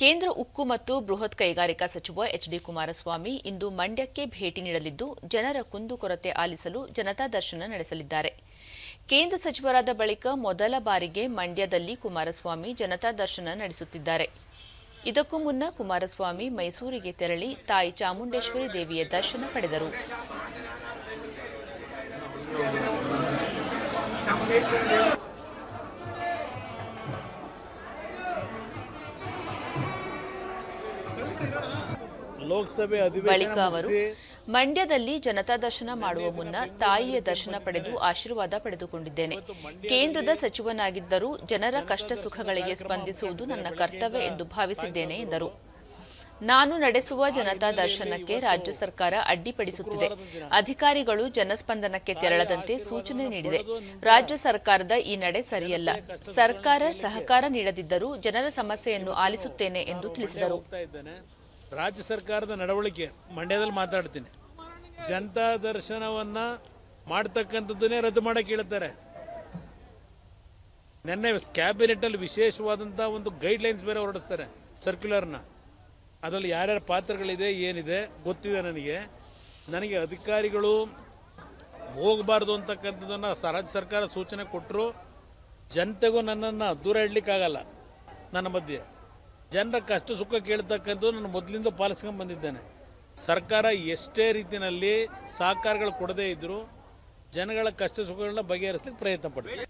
ಕೇಂದ್ರ ಉಕ್ಕು ಮತ್ತು ಬೃಹತ್ ಕೈಗಾರಿಕಾ ಸಚಿವ ಎಚ್ ಡಿ ಕುಮಾರಸ್ವಾಮಿ ಇಂದು ಮಂಡ್ಯಕ್ಕೆ ಭೇಟಿ ನೀಡಲಿದ್ದು, ಜನರ ಕುಂದುಕೊರತೆ ಆಲಿಸಲು ಜನತಾ ದರ್ಶನ ನಡೆಸಲಿದ್ದಾರೆ. ಕೇಂದ್ರ ಸಚಿವರಾದ ಬಳಿಕ ಮೊದಲ ಬಾರಿಗೆ ಮಂಡ್ಯದಲ್ಲಿ ಕುಮಾರಸ್ವಾಮಿ ಜನತಾ ದರ್ಶನ ನಡೆಸುತ್ತಿದ್ದಾರೆ. ಇದಕ್ಕೂ ಮುನ್ನ ಕುಮಾರಸ್ವಾಮಿ ಮೈಸೂರಿಗೆ ತೆರಳಿ ತಾಯಿ ಚಾಮುಂಡೇಶ್ವರಿ ದೇವಿಯ ದರ್ಶನ ಪಡೆದರು. ಲೋಕಸಭೆ ಬಳಿಕ ಅವರು ಮಂಡ್ಯದಲ್ಲಿ ಜನತಾ ದರ್ಶನ ಮಾಡುವ ಮುನ್ನ ತಾಯಿಯ ದರ್ಶನ ಪಡೆದು ಆಶೀರ್ವಾದ ಪಡೆದುಕೊಂಡಿದ್ದೇನೆ. ಕೇಂದ್ರದ ಸಚಿವನಾಗಿದ್ದರೂ ಜನರ ಕಷ್ಟ ಸುಖಗಳಿಗೆ ಸ್ಪಂದಿಸುವುದು ನನ್ನ ಕರ್ತವ್ಯ ಎಂದು ಭಾವಿಸಿದ್ದೇನೆ ಎಂದರು. ನಾನು ನಡೆಸುವ ಜನತಾ ದರ್ಶನಕ್ಕೆ ರಾಜ್ಯ ಸರ್ಕಾರ ಅಡ್ಡಿಪಡಿಸುತ್ತಿದೆ. ಅಧಿಕಾರಿಗಳು ಜನಸ್ಪಂದನಕ್ಕೆ ತೆರಳದಂತೆ ಸೂಚನೆ ನೀಡಿದೆ. ರಾಜ್ಯ ಸರ್ಕಾರದ ಈ ನಡೆ ಸರಿಯಲ್ಲ. ಸರ್ಕಾರ ಸಹಕಾರ ನೀಡದಿದ್ದರೂ ಜನರ ಸಮಸ್ಯೆಯನ್ನು ಆಲಿಸುತ್ತೇನೆ ಎಂದು ತಿಳಿಸಿದರು. ರಾಜ್ಯ ಸರ್ಕಾರದ ನಡವಳಿಕೆ, ಮಂಡ್ಯದಲ್ಲಿ ಮಾತಾಡ್ತೀನಿ. ಜನತಾ ದರ್ಶನವನ್ನ ಮಾಡ್ತಕ್ಕಂಥದ್ದನ್ನೇ ರದ್ದು ಮಾಡಕ್ಕೆ ಹೇಳ್ತಾರೆ. ನಿನ್ನೆ ಕ್ಯಾಬಿನೆಟಲ್ಲಿ ವಿಶೇಷವಾದಂತಹ ಒಂದು ಗೈಡ್ ಲೈನ್ಸ್ ಬೇರೆ ಹೊರಡಿಸ್ತಾರೆ ಸರ್ಕ್ಯುಲರ್ನ ಅದರಲ್ಲಿ ಯಾರ್ಯಾರ ಪಾತ್ರಗಳಿದೆ, ಏನಿದೆ, ಗೊತ್ತಿದೆ ನನಗೆ. ನನಗೆ ಅಧಿಕಾರಿಗಳು ಹೋಗಬಾರ್ದು ಅಂತಕ್ಕಂಥದ್ದನ್ನು ರಾಜ್ಯ ಸರ್ಕಾರ ಸೂಚನೆ ಕೊಟ್ಟರು ಜನತೆಗೂ ನನ್ನನ್ನು ದೂರ ಇಡಲಿಕ್ಕಾಗಲ್ಲ ನನ್ನ ಮಧ್ಯೆ. ಜನರ ಕಷ್ಟ ಸುಖ ಕೇಳ್ತಕ್ಕಂಥದ್ದು ನಾನು ಮೊದಲಿಂದ ಪಾಲಿಸ್ಕೊಂಡು ಬಂದಿದ್ದೇನೆ. ಸರ್ಕಾರ ಎಷ್ಟೇ ರೀತಿಯಲ್ಲಿ ಸಹಕಾರಗಳು ಕೊಡದೇ ಇದ್ದರೂ ಜನಗಳ ಕಷ್ಟ ಸುಖಗಳನ್ನ ಬಗೆಹರಿಸ್ಲಿಕ್ಕೆ ಪ್ರಯತ್ನ ಪಡ್ತೀವಿ